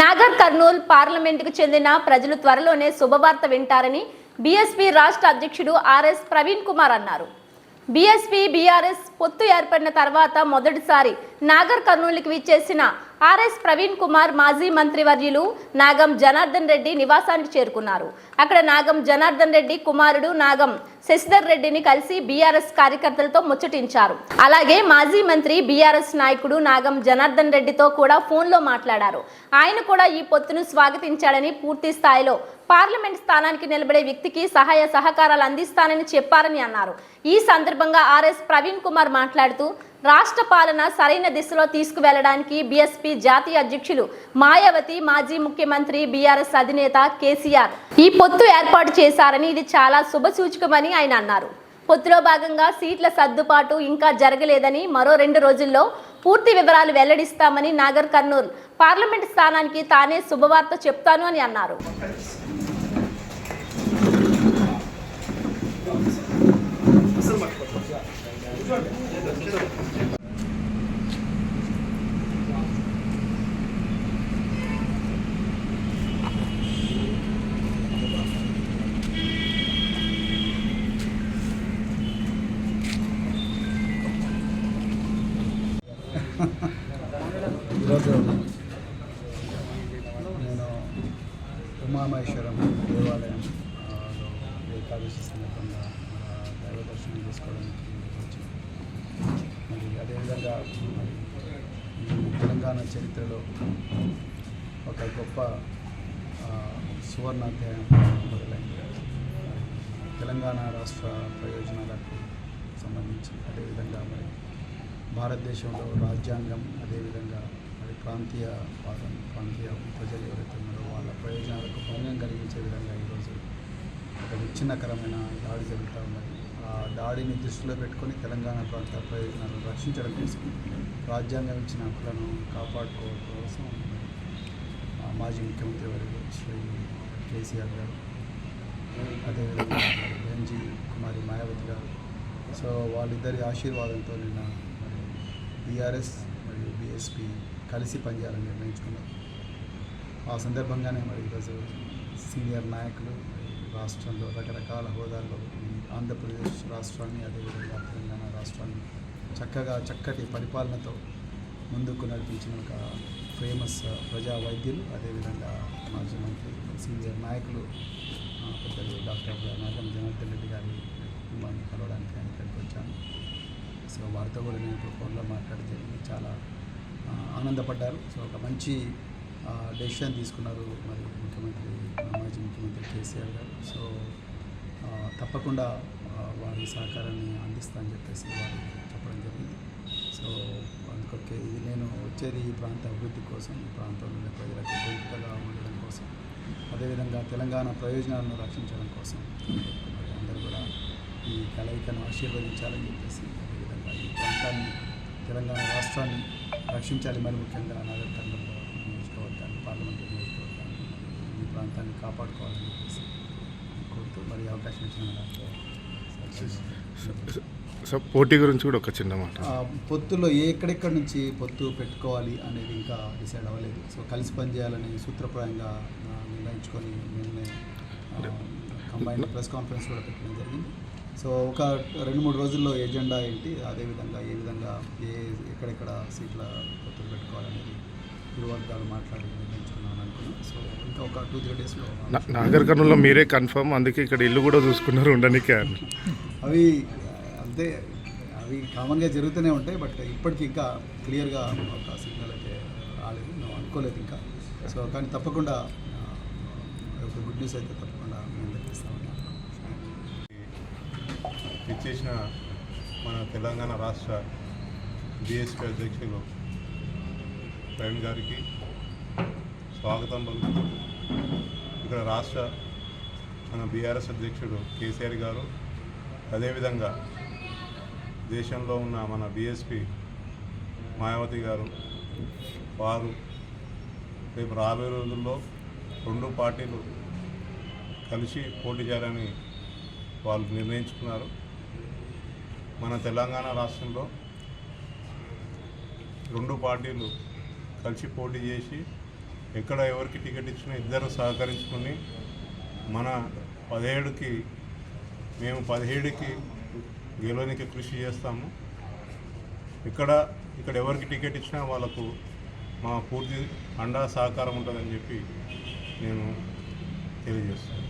నాగర్ కర్నూల్ పార్లమెంటుకు చెందిన ప్రజలు త్వరలోనే శుభవార్త వింటారని బీఎస్పీ రాష్ట్ర అధ్యక్షుడు ఆర్ఎస్ ప్రవీణ్ కుమార్ అన్నారు. బీఎస్పీ బీఆర్ఎస్ పొత్తు ఏర్పడిన తర్వాత మొదటిసారి నాగర్ కర్నూలుకి విచ్చేసిన ఆర్ఎస్ ప్రవీణ్ కుమార్ మాజీ మంత్రివర్యులు నాగం జనార్దన్ రెడ్డి నివాసానికి చేరుకున్నారు. అక్కడ నాగం జనార్దన్ రెడ్డి కుమారుడు నాగం శశిధర్ రెడ్డిని కలిసి బీఆర్ఎస్ కార్యకర్తలతో ముచ్చటించారు. అలాగే మాజీ మంత్రి బీఆర్ఎస్ నాయకుడు నాగం జనార్దన్ రెడ్డితో కూడా ఫోన్లో మాట్లాడారు. ఆయన కూడా ఈ పొత్తును స్వాగతించాడని పూర్తి స్థాయిలో పార్లమెంట్ స్థానానికి నిలబడే వ్యక్తికి సహాయ సహకారాలు అందిస్తానని చెప్పారని అన్నారు. ఈ సందర్భంగా ఆర్ఎస్ ప్రవీణ్ కుమార్ మాట్లాడుతూ రాష్ట్ర పాలన సరైన దిశలో తీసుకువెళ్ళడానికి బీఎస్పీ జాతీయ అధ్యక్షులు మాయావతి మాజీ ముఖ్యమంత్రి బీఆర్ఎస్ అధినేత కేసీఆర్ ఈ పొత్తు ఏర్పాటు చేశారని ఇది చాలా శుభసూచకమని ఆయన అన్నారు. పొత్తులో భాగంగా సీట్ల సర్దుబాటు ఇంకా జరగలేదని మరో రెండు రోజుల్లో పూర్తి వివరాలు వెల్లడిస్తామని నాగర్ కర్నూల్ పార్లమెంట్ స్థానానికి తానే శుభవార్త చెప్తాను అని అన్నారు. ఈరోజు నేను ఉమామహేశ్వరం దేవాలయం ఏకాదశి సందర్భంగా దైవ దర్శనం చేసుకోవడానికి అదేవిధంగా తెలంగాణ చరిత్రలో ఒక గొప్ప సువర్ణాధ్యాయం మొదలైంది. తెలంగాణ రాష్ట్ర ప్రయోజనాలకు సంబంధించి అదేవిధంగా మరి భారతదేశంలో రాజ్యాంగం అదేవిధంగా మరి ప్రాంతీయ వాదం ప్రాంతీయ ప్రజలు ఎవరైతే ఉన్నారో వాళ్ళ ప్రయోజనాలకు భంగం కలిగించే విధంగా ఈరోజు ఒక విచ్ఛిన్నకరమైన దాడి జరుగుతూ ఉన్నది. దాడిని దృష్టిలో పెట్టుకొని తెలంగాణ ప్రాంత ప్రయోజనాలను రక్షించడం కోసం రాజ్యాంగం ఇచ్చిన హక్కులను కాపాడుకోవడం కోసం మాజీ ముఖ్యమంత్రి వారి శ్రీ కేసీఆర్ గారు అదేవిధంగా ఎంజి ఎన్జీ కుమారి మాయావతి గారు. సో వాళ్ళిద్దరి ఆశీర్వాదంతో నిన్న మరి బీఆర్ఎస్ మరియు బీఎస్పీ కలిసి పనిచేయాలని నిర్ణయించుకున్నారు. ఆ సందర్భంగానే మరి ఈరోజు సీనియర్ నాయకులు రాష్ట్రంలో రకరకాల హోదాల్లో ఆంధ్రప్రదేశ్ రాష్ట్రాన్ని అదేవిధంగా తెలంగాణ రాష్ట్రాన్ని చక్కగా చక్కటి పరిపాలనతో ముందుకు నడిపించిన ఒక ఫేమస్ ప్రజా వైద్యులు అదేవిధంగా మాజీ మంత్రి సీనియర్ నాయకులు పెద్దలు డాక్టర్ నాగం జనార్దన్ రెడ్డి గారి కుటుంబాన్ని కలవడానికి ఆయన ఇక్కడికి వచ్చాను. సో వారితో కూడా నేను ఇప్పుడు ఫోన్లో మాట్లాడితే చాలా ఆనందపడ్డారు. సో ఒక మంచి డెసిషన్ తీసుకున్నారు మరి ముఖ్యమంత్రి మాజీ ముఖ్యమంత్రి కేసీఆర్ గారు. సో తప్పకుండా వారి సహకారాన్ని అందిస్తా అని చెప్పేసి వారు చెప్పడం జరిగింది. సో అందుకొకే ఇది నేను వచ్చేది ఈ ప్రాంత అభివృద్ధి కోసం ఈ ప్రాంతంలో ఉండే ప్రజలకు వేదికగా ఉండడం కోసం అదేవిధంగా తెలంగాణ ప్రయోజనాలను రక్షించడం కోసం అందరూ కూడా ఈ కలయికను ఆశీర్వదించాలని చెప్పేసి అదేవిధంగా ఈ ప్రాంతాన్ని తెలంగాణ రాష్ట్రాన్ని రక్షించాలి మరి ముఖ్యంగా నాగర్ కర్నూలు నియోజకవర్గాన్ని పార్లమెంటరీ నియోజకవర్గాన్ని ఈ ప్రాంతాన్ని కాపాడుకోవాలని చెప్పేసి మరి అవకాశం ఇచ్చిన సో పోటీ గురించి కూడా ఒక చిన్న మాట. పొత్తులో ఎక్కడెక్కడి నుంచి పొత్తు పెట్టుకోవాలి అనేది ఇంకా డిసైడ్ అవ్వలేదు. సో కలిసి పనిచేయాలని సూత్రప్రాయంగా నిర్ణయించుకొని నిన్నే కంబైన్డ్ ప్రెస్ కాన్ఫరెన్స్ కూడా పెట్టడం జరిగింది. సో ఒక రెండు మూడు రోజుల్లో ఎజెండా ఏంటి? అదేవిధంగా ఏ విధంగా ఏ ఎక్కడెక్కడ సీట్ల పొత్తులు పెట్టుకోవాలనేది ఇరు వర్గాలు మాట్లాడి నిర్ణయించుకున్నాను అనుకున్నాను సో ఇంకా ఒక టూ త్రీ డేస్లో నా- నాగర్ కర్నూలులో మీరే కన్ఫర్మ్ అందుకే ఇక్కడ ఇల్లు కూడా చూసుకున్నారు ఉండనికే అని. అవి అంతే అవి కామన్గా జరుగుతూనే ఉంటాయి బట్ ఇప్పటికి ఇంకా క్లియర్గా ఒక సిగ్నల్ అయితే రాలేదు. మేము అనుకోలేదు ఇంకా. సో కానీ తప్పకుండా ఒక గుడ్ న్యూస్ అయితే తప్పకుండా మేము తెప్పిస్తామని ఇచ్చేసిన మన తెలంగాణ రాష్ట్ర బీఎస్పీ అధ్యక్షులు ప్రవీణ్ గారికి స్వాగతం పలుకుతూ ఇక్కడ రాష్ట్ర మన బీఆర్ఎస్ అధ్యక్షుడు కేసీఆర్ గారు అదేవిధంగా దేశంలో ఉన్న మన బీఎస్పీ మాయావతి గారు వారు రేపు రాబోయే రోజుల్లో రెండు పార్టీలు కలిసి పోటీ చేయాలని వాళ్ళు నిర్ణయించుకున్నారు. మన తెలంగాణ రాష్ట్రంలో రెండు పార్టీలు కలిసి పోటీ చేసి ఎక్కడ ఎవరికి టికెట్ ఇచ్చినా ఇద్దరు సహకరించుకుని మన పదిహేడుకి మేము పదిహేడుకి గెలవనికి కృషి చేస్తాము. ఇక్కడ ఇక్కడ ఎవరికి టికెట్ ఇచ్చినా వాళ్ళకు మా పూర్తి అండా సహకారం ఉంటుందని చెప్పి నేను తెలియజేస్తాను